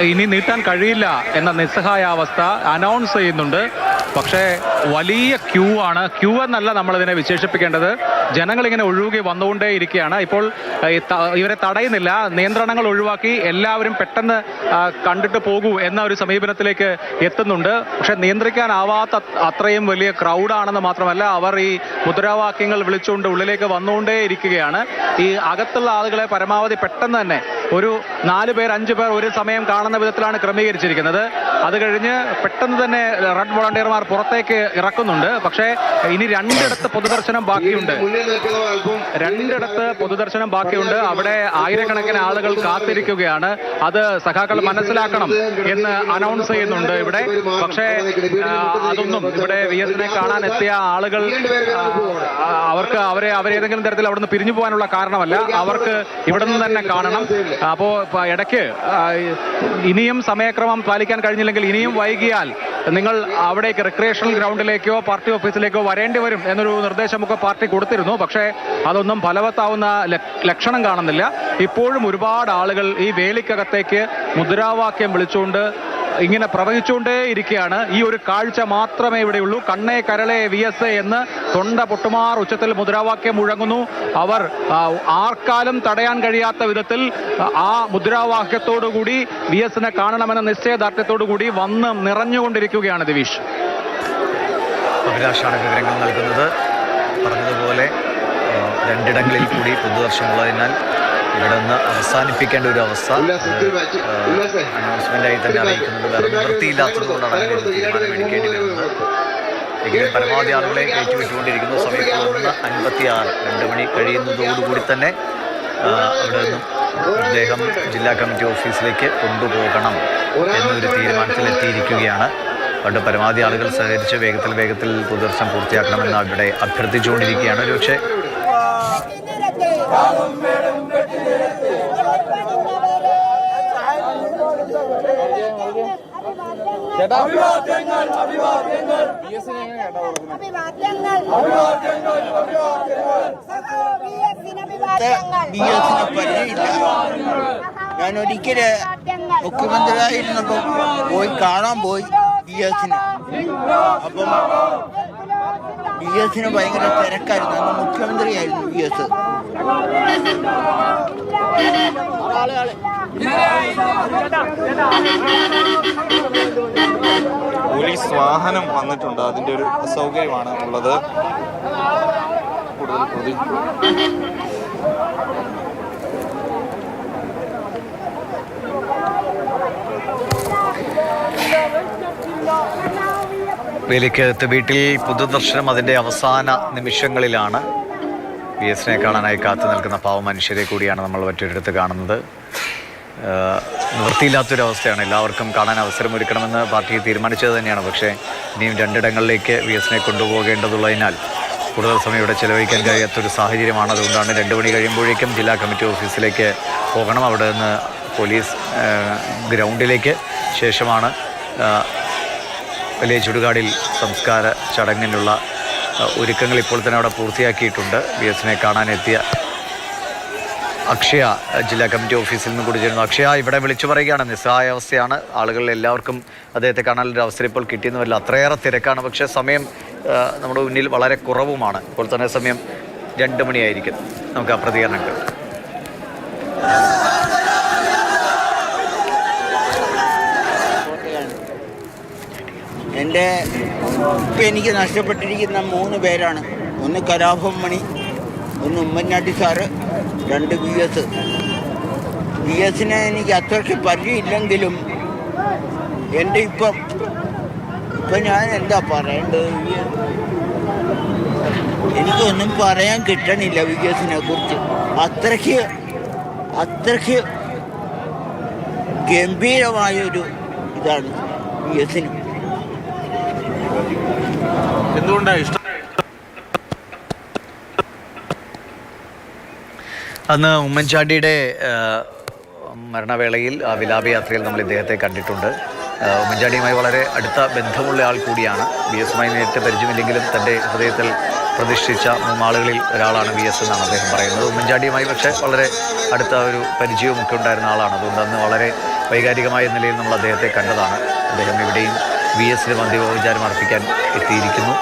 ഇനി നീട്ടാൻ കഴിയില്ല എന്ന നിസ്സഹായാവസ്ഥ അനൗൺസ് ചെയ്യുന്നുണ്ട്. പക്ഷേ വലിയ ക്യൂ ആണ്. ക്യൂ എന്നല്ല നമ്മളതിനെ വിശേഷിപ്പിക്കേണ്ടത്. ജനങ്ങൾ ഇങ്ങനെ ഒഴുകി വന്നുകൊണ്ടേ ഇരിക്കുകയാണ്. ഇപ്പോൾ ഇവരെ തടയുന്നില്ല. നിയന്ത്രണങ്ങൾ ഒഴിവാക്കി എല്ലാവരും പെട്ടെന്ന് കണ്ടിട്ട് പോകൂ എന്ന ഒരു സമീപനത്തിലേക്ക് എത്തുന്നുണ്ട്. പക്ഷെ നിയന്ത്രിക്കാനാവാത്ത അത്രയും വലിയ ക്രൗഡാണെന്ന് മാത്രമല്ല അവർ ഈ മുദ്രാവാക്യങ്ങൾ വിളിച്ചുകൊണ്ട് ഉള്ളിലേക്ക് വന്നുകൊണ്ടേ ഇരിക്കുകയാണ്. ഈ അകത്തുള്ള ആളുകളെ പരമാവധി പെട്ടെന്ന് തന്നെ ഒരു നാല് പേർ അഞ്ച് പേർ ഒരു സമയം കാണുന്ന വിധത്തിലാണ് ക്രമീകരിച്ചിരിക്കുന്നത്. അത് കഴിഞ്ഞ് പെട്ടെന്ന് തന്നെ റെഡ് വോളണ്ടിയർമാർ പുറത്തേക്ക് ഇറക്കുന്നുണ്ട്. പക്ഷേ ഇനി രണ്ടിടത്ത് പൊതുദർശനം ബാക്കിയുണ്ട്. രണ്ടിടത്ത് പൊതുദർശനം ബാക്കിയുണ്ട്. അവിടെ ആയിരക്കണക്കിന് ആളുകൾ കാത്തിരിക്കുകയാണ്. അത് സഖാക്കൾ മനസ്സിലാക്കണം എന്ന് അനൗൺസ് ചെയ്യുന്നുണ്ട് ഇവിടെ. പക്ഷേ അതൊന്നും ഇവിടെ വി എസിനെ കാണാൻ എത്തിയ ആളുകൾ അവർക്ക് അവരെ അവരേതെങ്കിലും തരത്തിൽ അവിടുന്ന് പിരിഞ്ഞു പോകാനുള്ള കാരണമല്ല. അവർക്ക് ഇവിടെ നിന്ന് തന്നെ കാണണം. അപ്പോ ഇടയ്ക്ക് ഇനിയും സമയക്രമം പാലിക്കാൻ കഴിഞ്ഞില്ലെങ്കിൽ ഇനിയും വൈകിയാൽ നിങ്ങൾ അവിടേക്ക് റിക്രിയേഷണൽ ഗ്രൗണ്ടിലേക്കോ പാർട്ടി ഓഫീസിലേക്കോ വരേണ്ടി വരും എന്നൊരു നിർദ്ദേശമൊക്കെ പാർട്ടി കൊടുത്തിരുന്നു. പക്ഷേ അതൊന്നും ഫലവത്താവുന്ന ലക്ഷണം കാണുന്നില്ല. ഇപ്പോഴും ഒരുപാട് ആളുകൾ ഈ വേലിക്കകത്തേക്ക് മുദ്രാവാക്യം വിളിച്ചുകൊണ്ട് ഇങ്ങനെ പ്രവഹിച്ചുകൊണ്ടേ ഇരിക്കുകയാണ്. ഈ ഒരു കാഴ്ച മാത്രമേ ഇവിടെയുള്ളൂ കണ്ണേ കരളെ വി എസ് എ എന്ന് തൊണ്ട പൊട്ടുമാർ ഉച്ചത്തിൽ മുദ്രാവാക്യം മുഴങ്ങുന്നു. അവർ ആർക്കാലും തടയാൻ കഴിയാത്ത വിധത്തിൽ ആ മുദ്രാവാക്യത്തോടുകൂടി വി എസിനെ കാണണമെന്ന നിശ്ചയദാർഢ്യത്തോടുകൂടി വന്ന് നിറഞ്ഞുകൊണ്ടിരിക്കുകയാണ് ദിവീഷ്. അഭിലാഷാണ് വിവരങ്ങൾ നൽകുന്നത്. പറഞ്ഞതുപോലെ രണ്ടിടങ്ങളിൽ കൂടി പൊതുദർശനമുള്ളതിനാൽ ഇവിടെ നിന്ന് അവസാനിപ്പിക്കേണ്ട ഒരു അവസ്ഥ. അനൗൺസ്മെന്റായി തന്നെ അറിയിക്കുന്നത് വേറെ നിവൃത്തിയില്ലാത്തത് കൊണ്ടാണ് അങ്ങനെ ഒരു തീരുമാനം എടുക്കേണ്ടി വരുന്നത്. എങ്കിലും പരമാവധി ആളുകളെ കയറ്റിവിട്ടുകൊണ്ടിരിക്കുന്നു സമയത്ത് ഒന്ന് അൻപത്തി ആറ് രണ്ട് മണി കഴിയുന്നതോടുകൂടി തന്നെ അവിടെ നിന്നും അദ്ദേഹം ജില്ലാ കമ്മിറ്റി ഓഫീസിലേക്ക് കൊണ്ടുപോകണം എന്നൊരു തീരുമാനത്തിലെത്തിയിരിക്കുകയാണ്. പണ്ട് പരമാവധി ആളുകൾ സഹകരിച്ച് വേഗത്തിൽ വേഗത്തിൽ പൊതുദർശനം പൂർത്തിയാക്കണമെന്ന് അവിടെ അഭ്യർത്ഥിച്ചുകൊണ്ടിരിക്കുകയാണ്. ഒരുപക്ഷെ ബി എസിനെ പരിചയമില്ല. ഞാൻ ഒരിക്കൽ മുഖ്യമന്ത്രിയായിരുന്നപ്പോ പോയി കാണാൻ പോയി ബി എസിന് അപ്പം ബി എസിന് ഭയങ്കര തിരക്കായിരുന്നു. അന്ന് മുഖ്യമന്ത്രിയായിരുന്നു ബി എസ് പോലീസ് വാഹനം വന്നിട്ടുണ്ട്. അതിന്റെ ഒരു അസൗകര്യമാണ് ഉള്ളത്. കൂടുതൽ പ്രതി വേലിക്കകത്ത് വീട്ടിൽ പൊതുദർശനം അതിന്റെ അവസാന നിമിഷങ്ങളിലാണ്. വി എസിനെ കാണാനായി കാത്തു നിൽക്കുന്ന പാവ മനുഷ്യരെ കൂടിയാണ് നമ്മൾ മറ്റൊരിടത്ത് കാണുന്നത്. നിവൃത്തിയില്ലാത്തൊരവസ്ഥയാണ് എല്ലാവർക്കും കാണാൻ അവസരമൊരുക്കണമെന്ന് പാർട്ടി തീരുമാനിച്ചത് തന്നെയാണ്. പക്ഷേ ഇനിയും രണ്ടിടങ്ങളിലേക്ക് വി എസിനെ കൊണ്ടുപോകേണ്ടതുള്ളതിനാൽ കൂടുതൽ സമയം ഇവിടെ ചെലവഴിക്കാൻ കഴിയാത്തൊരു സാഹചര്യമാണ്. അതുകൊണ്ടാണ് രണ്ട് മണി കഴിയുമ്പോഴേക്കും ജില്ലാ കമ്മിറ്റി ഓഫീസിലേക്ക് പോകണം. അവിടെ നിന്ന് പോലീസ് ഗ്രൗണ്ടിലേക്ക് ശേഷമാണ് വലിയ ചുടുകാടിൽ സംസ്കാര ചടങ്ങിനുള്ള ഒരുക്കങ്ങൾ ഇപ്പോൾ തന്നെ അവിടെ പൂർത്തിയാക്കിയിട്ടുണ്ട്. വി എസിനെ കാണാനെത്തിയ അക്ഷയ ജില്ലാ കമ്മിറ്റി ഓഫീസിൽ നിന്ന് കൂടി ചേരുന്നു. അക്ഷയ ഇവിടെ വിളിച്ചു പറയുകയാണ്. നിസ്സഹായ അവസ്ഥയാണ്. ആളുകൾ എല്ലാവർക്കും അദ്ദേഹത്തെ കാണാനൊരു അവസരം ഇപ്പോൾ കിട്ടിയെന്ന് വരില്ല. അത്രയേറെ തിരക്കാണ്. പക്ഷേ സമയം നമ്മുടെ മുന്നിൽ വളരെ കുറവുമാണ്. ഇപ്പോൾ തന്നെ സമയം രണ്ട് മണിയായിരിക്കും നമുക്ക് ആ പ്രതികരണം എന്റെ ഇപ്പം എനിക്ക് നഷ്ടപ്പെട്ടിരിക്കുന്ന മൂന്ന് പേരാണ്. ഒന്ന് കലാഭം മണി ഒന്ന് ഉമ്മൻചാണ്ടി സാറ് രണ്ട് വി എസ്. വി എസിനെ എനിക്ക് അത്രയ്ക്ക് പരിചയമില്ലെങ്കിലും എന്റെ ഇപ്പം ഇപ്പം ഞാൻ എന്താ പറയേണ്ടത്? എനിക്കൊന്നും പറയാൻ കിട്ടണില്ല വി എസിനെ കുറിച്ച്. അത്രയ്ക്ക് അത്രയ്ക്ക് ഗംഭീരമായൊരു ഇതാണ് വി എസിന്. എന്തുകൊണ്ടാണ് ഇഷ്ടം? അന്ന് ഉമ്മൻചാണ്ടിയുടെ മരണവേളയിൽ ആ വിലാപയാത്രയിൽ നമ്മൾ ഇദ്ദേഹത്തെ കണ്ടിട്ടുണ്ട്. ഉമ്മൻചാണ്ടിയുമായി വളരെ അടുത്ത ബന്ധമുള്ള ആൾ കൂടിയാണ്. ബി എസുമായി നേരിട്ട് പരിചയമില്ലെങ്കിലും തന്റെ ഹൃദയത്തിൽ പ്രതിഷ്ഠിച്ച മൂന്നാളുകളിൽ ഒരാളാണ് വി എസ് എന്നാണ് അദ്ദേഹം പറയുന്നത്. ഉമ്മൻചാണ്ടിയുമായി പക്ഷേ വളരെ അടുത്ത ഒരു പരിചയവും ഒക്കെ ഉണ്ടായിരുന്ന ആളാണ്. അതുകൊണ്ട് അന്ന് വളരെ വൈകാരികമായ നിലയിൽ നമ്മൾ അദ്ദേഹത്തെ കണ്ടതാണ്. അദ്ദേഹം ഇവിടെയും വി എസിന് അന്തിമോപചാരം അർപ്പിക്കാൻ എത്തിയിരിക്കുന്നു.